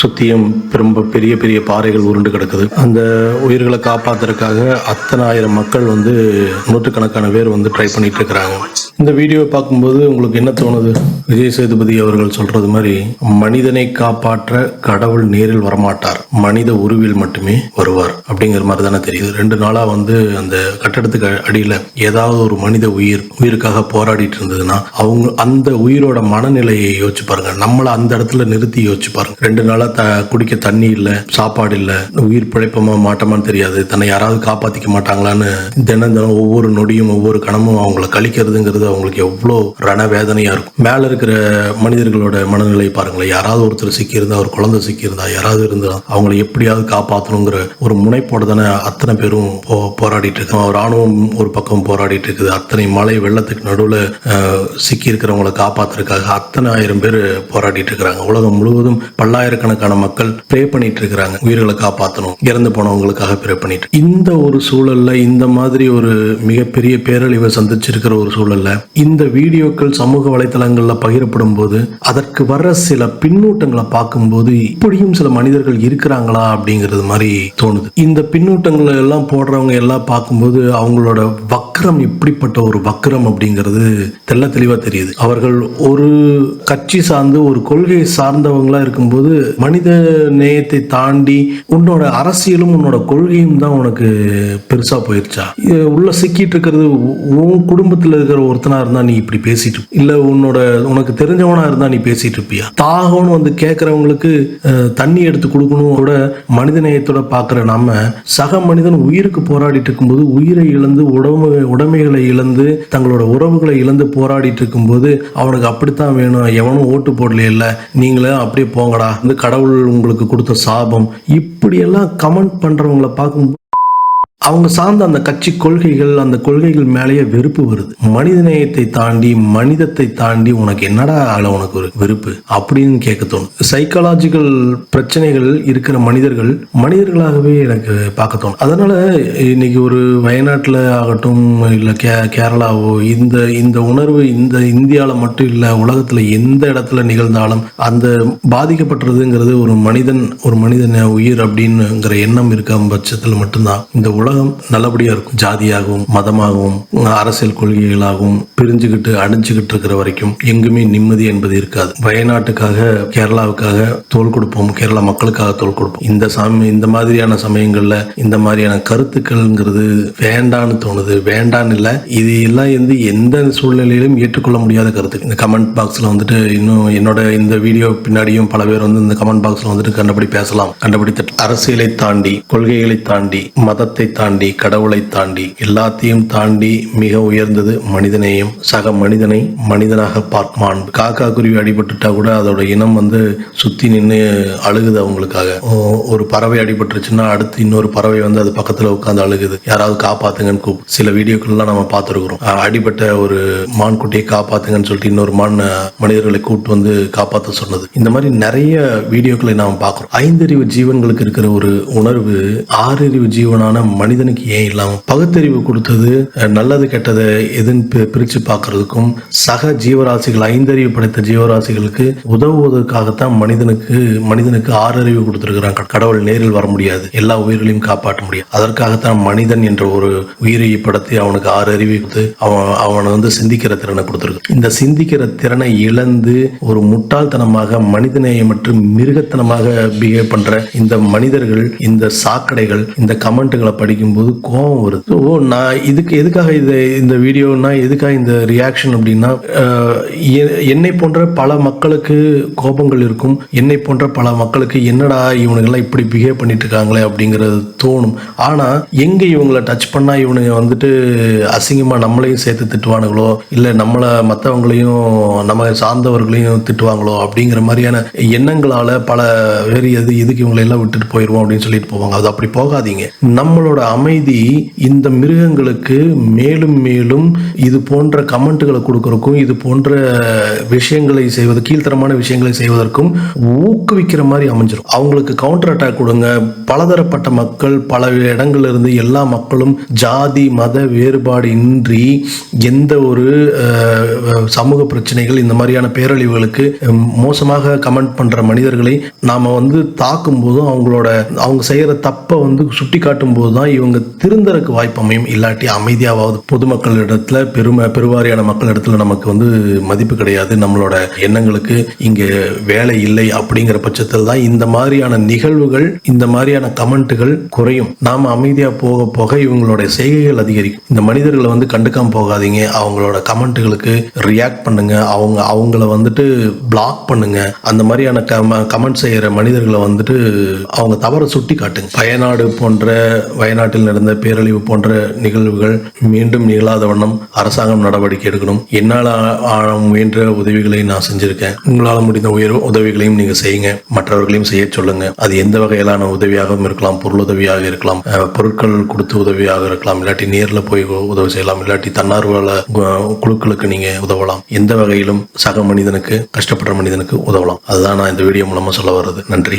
சுத்தியும் ரொம்ப பெரிய பெரிய பாறைகள் உருண்டு கிடக்குது. அந்த உயிர்களை காப்பாத்துறதுக்காக அத்தனை ஆயிரம் மக்கள் வந்து நூற்றுக்கணக்கான பேர் வந்து ட்ரை பண்ணிட்டு இருக்கிறாங்க. இந்த வீடியோவை பார்க்கும்போது உங்களுக்கு என்ன தோணுது? விஜய் சேதுபதி அவர்கள் சொல்றது மாதிரி மனிதனை காப்பாற்ற கடவுள் நேரில் வரமாட்டார். மனித உருவில் மட்டுமே வருவார். அப்படிங்கிற மாதிரி தானே தெரியுது. ரெண்டு நாளா வந்து அந்த கட்டடத்துக்கு அடியில ஏதாவது ஒரு மனித உயிர் உயிருக்காக போராடிட்டு இருந்ததுன்னா அவங்க அந்த உயிரோட மனநிலையை யோசிச்சு பாருங்க. நம்மளை அந்த இடத்துல நிறுத்தி யோசிச்சு பாருங்க. ரெண்டு நாளா த குடிக்க தண்ணி இல்லை சாப்பாடு இல்லை உயிர் பிழைப்பமா மாட்டோமான்னு தெரியாது. தன்னை யாராவது காப்பாத்திக்க மாட்டாங்களான்னு தினம் தினம் ஒவ்வொரு நொடியும் ஒவ்வொரு கணமும் அவங்கள கழிக்கிறதுங்கிறது அவங்களுக்கு எவ்வளோ ரண வேதனையாக இருக்கும். மேலே இருக்கிற மனிதர்களோட மனநிலை பாருங்களேன். யாராவது ஒருத்தர் சிக்கியிருந்தா ஒரு குழந்தை சிக்கியிருந்தா யாராவது இருந்தா அவங்கள எப்படியாவது காப்பாற்றணுங்கிற ஒரு முனைப்போட தானே அத்தனை பேரும் போ போராடிட்டு இருக்காங்க. ராணுவம் ஒரு பக்கம் போராடிட்டு இருக்குது. அத்தனை மழை வெள்ளத்துக்கு நடுவில் சிக்கி இருக்கிறவங்களை காப்பாத்துறதுக்காக அத்தனை ஆயிரம் பேர் போராடிட்டு இருக்கிறாங்க. உலகம் முழுவதும் பல்லாயிரக்கணக்கான மக்கள் ப்ரே பண்ணிட்டு இருக்கிறாங்க. உயிர்களை காப்பாற்றணும் இறந்து போனவங்களுக்காக ப்ரே பண்ணிட்டு. இந்த ஒரு சூழல்ல இந்த மாதிரி ஒரு மிகப்பெரிய பேரழிவை சந்திச்சிருக்கிற ஒரு சூழல்ல இந்த வீடியோக்கள் சமூக வலைத்தளங்கள்ல பகிரப்படும் போது அதற்கு வர்ற சில பின்னூட்டங்களை பார்க்கும்போது இப்படியும் சில மனிதர்கள் இருக்கிறாங்களா அப்படிங்கிறது மாதிரி தோணுது. இந்த பின்னூட்டங்களை எல்லாம் போடுறவங்க எல்லாம் பார்க்கும்போது அவங்களோட வக்கரம் எப்படிப்பட்ட ஒரு வக்கரம் அப்படிங்கிறது தெல்ல தெளிவா தெரியுது. அவர்கள் ஒரு கட்சி சார்ந்து ஒரு கொள்கையை சார்ந்தவங்களா இருக்கும்போது மனித நேயத்தை தாண்டி உன்னோட அரசியலும் உன்னோட கொள்கையும் தான் உனக்கு பெருசா போயிருச்சா? இது உள்ள சிக்கிட்டு இருக்கிறது உன் குடும்பத்துல இருக்கிற ஒரு ஒருத்தனா இருந்தா நீ இப்படி பேசிட்டு இல்ல உன்னோட உனக்கு தெரிஞ்சவனா இருந்தா நீ பேசிட்டு இருப்பியா? தாகம்னு வந்து கேட்கறவங்களுக்கு தண்ணி எடுத்து கொடுக்கணும். கூட மனித நேயத்தோட பாக்குற நம்ம சக மனிதன் உயிருக்கு போராடிட்டு இருக்கும்போது உயிரை இழந்து உடம்பு உடைமைகளை இழந்து தங்களோட உறவுகளை இழந்து போராடிட்டு இருக்கும்போது அவனுக்கு அப்படித்தான் வேணும். எவனும் ஓட்டு போடலையில்ல நீங்களே அப்படியே போங்கடா. வந்து கடவுள் உங்களுக்கு கொடுத்த சாபம். இப்படியெல்லாம் கமெண்ட் பண்றவங்கள பார்க்கும்போது அவங்க சார்ந்த அந்த கட்சி கொள்கைகள் அந்த கொள்கைகள் மேலேயே வெறுப்பு வருது. மனிதநேயத்தை தாண்டி மனிதத்தை தாண்டி உனக்கு என்னடா ஆள உனக்கு ஒரு வெறுப்பு அப்படின்னு கேட்க தோணும். சைக்காலஜிக்கல் பிரச்சனைகள் இருக்கிற மனிதர்கள் மனிதர்களாகவே எனக்கு பார்க்க தோணும். அதனால இன்னைக்கு ஒரு வயநாட்டில் ஆகட்டும் இல்லை கே கேரளாவோ இந்த இந்த உணர்வு இந்த இந்தியாவில் மட்டும் இல்லை உலகத்தில் எந்த இடத்துல நிகழ்ந்தாலும் அந்த பாதிக்கப்பட்டுறதுங்கிறது ஒரு மனிதன் ஒரு மனிதன் உயிர் அப்படின்னுங்கிற எண்ணம் இருக்க பட்சத்தில் மட்டும்தான். இந்த உலகம் நல்லபடியாக இருக்கும். ஜாதியாகவும் மதமாகவும் அரசியல் கொள்கைகளாகவும் பிரிஞ்சுக்கிட்டு அடைஞ்சுக்கிட்டு இருக்கிற வரைக்கும் எங்குமே நிம்மதி என்பது இருக்காது. வயநாட்டுக்காக கேரளாவுக்காக தோல் கொடுப்போம். கேரளா மக்களுக்காக தோல் கொடுப்போம். இந்த சாமி இந்த மாதிரியான சமயங்களில் இந்த மாதிரியான கருத்துக்கள்ங்கிறது வேண்டான்னு தோணுது. வேண்டான்னு இல்லை. இது எல்லாம் வந்து எந்த சூழ்நிலையிலும் ஏற்றுக்கொள்ள முடியாத கருத்து. இந்த கமெண்ட் பாக்ஸில் வந்துட்டு இன்னும் என்னோட இந்த வீடியோ பின்னாடியும் பல பேர் வந்து இந்த கமெண்ட் பாக்ஸில் வந்துட்டு கண்டபடி பேசலாம். கண்டபடி அரசியலை தாண்டி கொள்கைகளை தாண்டி மதத்தை தாண்டி தாண்டி கடவுளை தாண்டி எல்லாத்தையும் தாண்டி மிக உயர்ந்தது மனிதநேயம் சக மனிதனை மனிதனாக பார்க்கும் அன்பு காக்கா குருவி அடிபட்டுட்டா கூட அதோட இனம் வந்து சுத்தி நின்று அழுகுது அவங்களுக்காக. ஒரு பறவை அடிபட்டுருச்சுன்னா அடுத்து இன்னொரு பறவை வந்து அது பக்கத்துல உட்காந்து அழுகுது. யாராவது காப்பாத்துங்கன்னு கூப்பிடு சில வீடியோக்கள்லாம் நம்ம பார்த்துருக்குறோம். அடிபட்ட ஒரு மான் குட்டியை காப்பாத்துங்கன்னு சொல்லிட்டு இன்னொரு மான் மனிதர்களை கூப்பிட்டு வந்து காப்பாற்ற சொன்னது. இந்த மாதிரி நிறைய வீடியோக்களை நாம் பார்க்கிறோம். ஐந்தறிவு ஜீவன்களுக்கு இருக்கிற ஒரு உணர்வு ஆறறிவு ஜீவனான மனிதனுக்கு ஏன் இல்லாம பகுத்தறிவு கொடுத்தது நல்லது கெட்டதை எதுன்னு பிரிச்சு பார்க்கறதுக்கும் சக ஜீவராசிகள் ஐந்தறிவு படைத்த ஜீவராசிகளுக்கு உதவுவதற்காகத்தான் மனிதனுக்கு மனிதனுக்கு ஆறறிவு கொடுத்திருக்கிறாங்க. கடவுள் நேரில் வர முடியாது. எல்லா உயிர்களையும் காப்பாற்ற முடியாது. அதற்காகத்தான் மனிதன் என்ற ஒரு உயிரை படுத்தி அவனுக்கு ஆறு அறிவு கொடுத்து அவன் அவனை வந்து சிந்திக்கிற திறனை கொடுத்துருக்கு. இந்த சிந்திக்கிற திறனை இழந்து ஒரு முட்டாள்தனமாக மனிதநேயம் மற்றும் மிருகத்தனமாக பிஹேவ் பண்ற இந்த மனிதர்கள் இந்த சாக்கடைகள் இந்த கமெண்ட்டுகளை படிக்கும்போது கோபம் வருது. ஓ நான் இதுக்கு எதுக்காக இது இந்த வீடியோனா எதுக்காக இந்த ரியாக்ஷன் அப்படின்னா என்னை போன்ற பல மக்களுக்கு கோபங்கள் இருக்கும். என்னை போன்ற பல மக்களுக்கு என்னடா இவனுங்கெல்லாம் இப்படி பிஹேவ் பண்ணிட்டு இருக்காங்களே அப்படிங்கிறது தோணும். ஆனா எங்க இவங்களை டச் பண்ணா இவனுங்க வந்துட்டு அசிங்கமா நம்மளையும் சேர்த்து திட்டுவானுங்களோ இல்ல நம்மளை மற்றவங்களையும் நம்ம சார்ந்தவர்களையும் திட்டுவாங்களோ அப்படிங்கிற மாதிரியான எண்ணங்களால பல வேறு எது எதுக்கு இவங்களை எல்லாம் விட்டுட்டு போயிடுவோம் அப்படின்னு சொல்லிட்டு போவாங்க. அது அப்படி போகாதீங்க. நம்மளோட அமைதி இந்த மிருகங்களுக்கு மேலும் மேலும் இது போன்ற கமெண்ட்டுகளை கொடுக்கறக்கும் இது போன்ற விஷயங்களை செய்வது கீழ்த்தரமான விஷயங்களை செய்வதற்கும் ஊக்குவிக்கிற மாதிரி அமைஞ்சிரும். அவங்களுக்கு கவுண்டர் அட்டாக் கொடுங்க. பலதரப்பட்ட மக்கள் பல இடங்கள்ல இருந்து எல்லா மக்களும் ஜாதி மத வேறுபாடு இன்றி எந்த ஒரு சமூக பிரச்சனைகள் இந்த மாதிரியான பேரழிவுகளுக்கு மோசமாக கமெண்ட் பண்ற மனிதர்களை நாம வந்து தாக்கும் போதும் அவங்களோட அவங்க செய்யற தப்பை வந்து சுட்டி காட்டும் போது தான் இவங்க திருந்தறக்கு வாய்ப்பு அமையும் இல்லாட்டி அமைதியாவது பொதுமக்களிடத்துல பெருமை பெருவாரியான மக்கள் இடத்துல நமக்கு வந்து மதிப்பு கிடையாது. நம்மளோட எண்ணங்களுக்கு இங்க வேலை இல்லை அப்படிங்கிற பட்சத்தில் தான் இந்த மாதிரியான நிகழ்வுகள் இந்த மாதிரியான கமெண்ட்டுகள் குறையும். நாம அமைதியா போக போக இவங்களோட செய்கைகள் அதிகரிக்கும். இந்த மனிதர்களை வந்து கண்டுக்காம போகாதீங்க. அவங்களோட கமெண்ட்டுகளுக்கு ரியாக்ட் பண்ணுங்க. அவங்க அவங்கள வந்துட்டு பிளாக் பண்ணுங்க. அந்த மாதிரியான கமெண்ட் செய்யற மனிதர்களை வந்துட்டு அவங்க தவற சுட்டி காட்டுங்க வயநாடு போன்ற தமிழ்நாட்டில் நடந்த பேரழிவு போன்ற நிகழ்வுகள் மீண்டும் நிகழாத வண்ணம் அரசாங்கம் நடவடிக்கை எடுக்கணும். என்னால் ஆ- முயன்ற உதவிகளை நான் செஞ்சிருக்கேன். உங்களால் முடிந்த உயர் உதவிகளையும் நீங்க செய்யுங்க. மற்றவர்களையும் செய்ய சொல்லுங்க. அது எந்த வகையிலான உதவியாகவும் இருக்கலாம். பொருள் உதவியாக இருக்கலாம் பொருட்கள் கொடுத்து உதவியாக இருக்கலாம். இல்லாட்டி நேரில் போய் உதவி செய்யலாம். இல்லாட்டி தன்னார்வல கு- குழுக்களுக்கு நீங்க உதவலாம். எந்த வகையிலும் சக மனிதனுக்கு கஷ்டப்படுற மனிதனுக்கு உதவலாம். அதுதான் நான் இந்த வீடியோ மூலமா சொல்ல வர்றது. நன்றி.